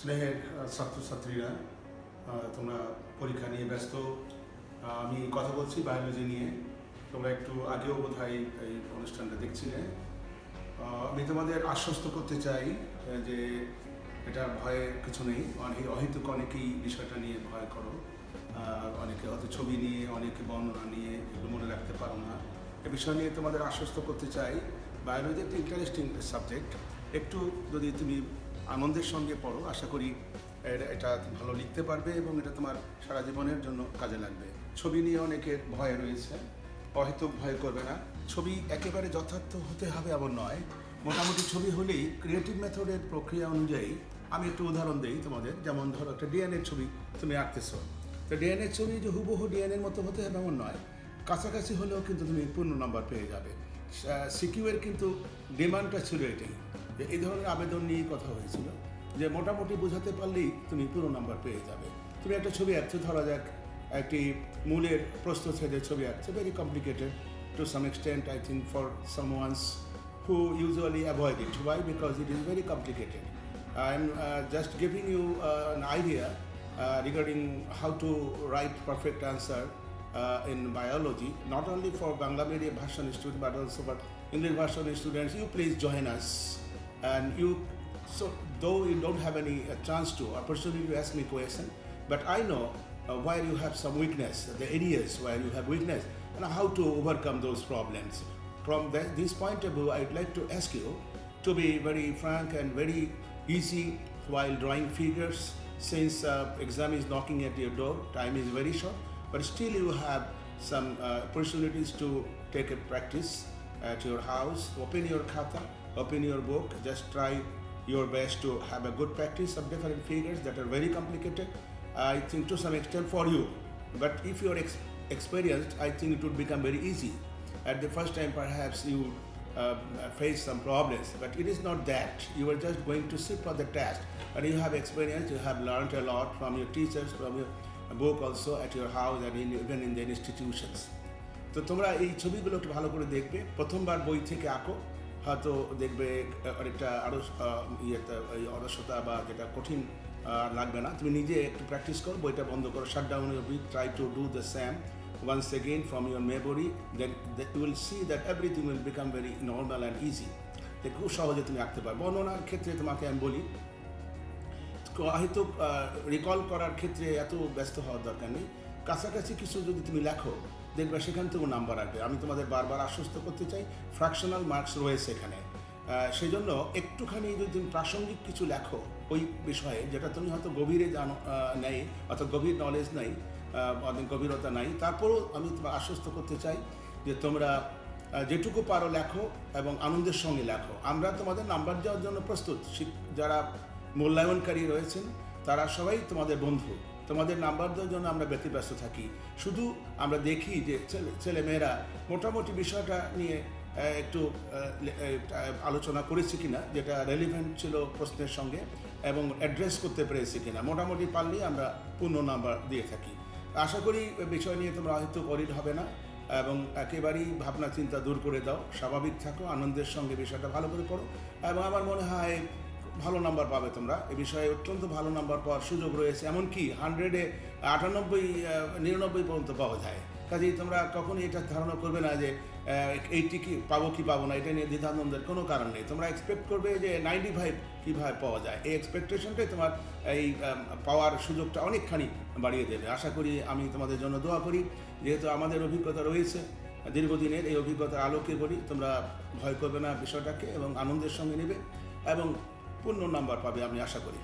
স্নেহের ছাত্রছাত্রীরা তোমরা পরীক্ষা নিয়ে ব্যস্ত। আমি কথা বলছি বায়োলজি নিয়ে। তোমরা একটু আগেও বোধ এই অনুষ্ঠানটা দেখছিলে। আমি তোমাদের আশ্বস্ত করতে চাই যে এটা ভয়ের কিছু নেই। অনেক অহেতুক অনেকেই বিষয়টা নিয়ে ভয় করো। অনেকে হয়তো ছবি নিয়ে, অনেকে বর্ণনা নিয়ে এগুলো মনে রাখতে পারো না। এ বিষয় নিয়ে তোমাদের আশ্বস্ত করতে চাই বায়োলজি একটা ইন্টারেস্টিং সাবজেক্ট একটু যদি তুমি আনন্দের সঙ্গে পড়ো। আশা করি এটা ভালো লিখতে পারবে এবং এটা তোমার সারা জীবনের জন্য কাজে লাগবে। ছবি নিয়ে অনেকের ভয় রয়েছে। অহেতুক ভয় করবে না। ছবি একেবারে যথার্থ হতে হবে এমন নয়। মোটামুটি ছবি হলেই ক্রিয়েটিভ মেথডের প্রক্রিয়া অনুযায়ী আমি একটু উদাহরণ দিই তোমাদের। যেমন ধরো একটা ডিএনএ ছবি তুমি আঁকতেছো। তো ডিএনএ ছবি যে হুবহু ডিএনএর মতো হতে হবে এমন নয়। কাছাকাছি হলেও কিন্তু তুমি পূর্ণ নাম্বার পেয়ে যাবে। সিকিউয়ের কিন্তু ডিমান্ডটা ছিল এটাই। এই ধরনের আবেদন নিয়ে কথা হয়েছিল। যে মোটামুটি বোঝাতে পারলেই তুমি পুরো নাম্বার পেয়ে যাবে। তুমি একটা ছবি আঁকছো, ধরা যাক, একটি মূলের প্রস্তুতের ছবি আঁকছো। Very complicated to some extent I think for some ones who usually avoid it why because it is very complicated I am just giving you an idea regarding how to write perfect answer in biology not only for Bangla media version student but also but English version students you please join us and you. So though you don't have any uh, chance to opportunity to ask me question, but I know uh, where you have some weakness, the areas where you have weakness, and how to overcome those problems. From that, this point of view, I'd like to ask you to be very frank and very easy while drawing figures. Since uh, exam is knocking at your door, time is very short, but still you have some uh, opportunities to take a practice at your house. Open your khata, open your book. Just try your best to have a good practice of different figures that are very complicated. I think to some extent for you, but if you're ex- experienced, I think it would become very easy. At the first time, perhaps you uh, face some problems, but it is not that. You are just going to sit for the test, and you have experience. You have learned a lot from your teachers, from your book, also at your house, and in, even in the institutions. তো তোমরা এই ছবিগুলো একটু ভালো করে দেখবে প্রথমবার বই থেকে আঁকো হয়তো দেখবে অনেকটা আরও আহ, ইয়েতে ওই অলসতা বা যেটা কঠিন লাগবে না। তুমি নিজে একটু প্র্যাকটিস করো বইটা বন্ধ করো shut down your try to do the same again from your memory then that you will see that everything will become very normal and easy খুব সহজে তুমি আঁকতে পারবে। বর্ণনার ক্ষেত্রে তোমাকে আমি বলি হয়তো রিকল করার ক্ষেত্রে এত ব্যস্ত হওয়ার দরকার নেই। কাছাকাছি কিছু যদি তুমি লেখো দেখবে সেখান থেকেও নাম্বার আসবে। আমি তোমাদের বারবার আশ্বস্ত করতে চাই ফ্র্যাকশনাল মার্কস রয়েছে এখানে। সেই জন্য একটুখানি যদি প্রাসঙ্গিক কিছু লেখো ওই বিষয়ে, যেটা তুমি হয়তো গভীরে জানো নেই, অর্থাৎ গভীর নলেজ নেই অনেক গভীরতা নাই, তারপরেও আমি আশ্বস্ত করতে চাই যে তোমরা যেটুকু পারো লেখো এবং আনন্দের সঙ্গে লেখো। আমরা তোমাদের নাম্বার দেওয়ার জন্য প্রস্তুত। যারা মূল্যায়নকারী রয়েছেন, তারা সবাই তোমাদের বন্ধু। তোমাদের নাম্বার দেওয়ার জন্য আমরা ব্যতিব্যস্ত থাকি। শুধু আমরা দেখি যে ছেলে ছেলেমেয়েরা মোটামুটি বিষয়টা নিয়ে একটু আলোচনা করেছে কিনা, যেটা রেলিভেন্ট ছিল প্রশ্নের সঙ্গে এবং অ্যাড্রেস করতে পেরেছে কিনা, মোটামুটি পারলেই আমরা পূর্ণ নাম্বার দিয়ে থাকি। আশা করি বিষয় নিয়ে তোমরা হয়তো অরিড হবে না এবং একেবারেই ভাবনা চিন্তা দূর করে দাও, স্বাভাবিক থাকো, আনন্দের সঙ্গে বিষয়টা ভালো করে পড়ো এবং আমার মনে হয় ভালো নাম্বার পাবে তোমরা। এ বিষয়ে অত্যন্ত ভালো নাম্বার পাওয়ার সুযোগ রয়েছে, এমনকি হান্ড্রেডে আটানব্বই নিরানব্বই পর্যন্ত পাওয়া যায়। কাজেই তোমরা কখনই এটা ধারণা করবে না যে এইটি কি পাবো কি পাবো না, এটা নিয়ে দ্বিধানন্দের কোনো কারণ নেই। তোমরা এক্সপেক্ট করবে যে নাইনটি ফাইভ কীভাবে পাওয়া যায়। এই এক্সপেকটেশনটাই তোমার, এই পাওয়ার সুযোগটা অনেকখানি বাড়িয়ে দেবে। আশা করি আমি তোমাদের জন্য দোয়া করি। যেহেতু আমাদের অভিজ্ঞতা রয়েছে, দীর্ঘদিনের এই অভিজ্ঞতার আলোকে বলি, তোমরা ভয় করবে না বিষয়টাকে এবং আনন্দের সঙ্গে নেবে। এবং পূর্ণ নাম্বার পাবে আমি আশা করি।